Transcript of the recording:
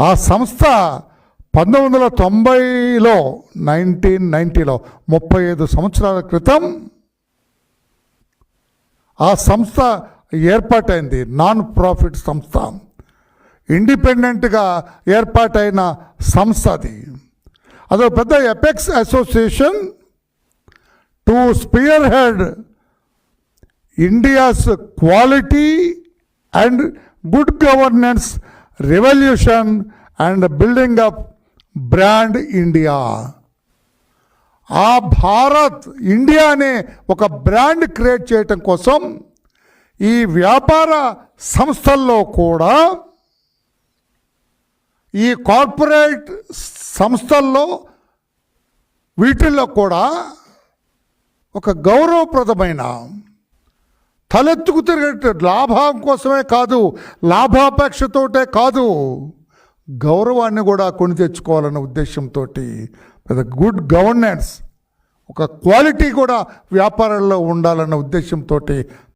ఆ సంస్థ పంతొమ్మిది వందల తొంభైలో నైన్టీన్ నైంటీలో ముప్పై ఐదు సంవత్సరాల క్రితం ఆ సంస్థ ఏర్పాటైంది. నాన్ ప్రాఫిట్ సంస్థ. ఇండిపెండెంట్గా ఏర్పాటైన సంస్థ అది. అదో పెద్ద apex association to spearhead India's quality and good governance revolution and building up brand India ఆ భారత్ ఇండియా అనే ఒక బ్రాండ్ క్రియేట్ చేయటం కోసం ఈ వ్యాపార సంస్థల్లో కూడా ఈ కార్పొరేట్ సంస్థల్లో వీటిల్లో కూడా ఒక గౌరవప్రదమైన తలెత్తుకు తిరిగే లాభం కోసమే కాదు లాభాపేక్షతోటే కాదు. గౌరవాన్ని కూడా కొని తెచ్చుకోవాలన్న ఉద్దేశంతో పెద్ద గుడ్ గవర్నెన్స్ ఒక క్వాలిటీ కూడా వ్యాపారంలో ఉండాలన్న ఉద్దేశంతో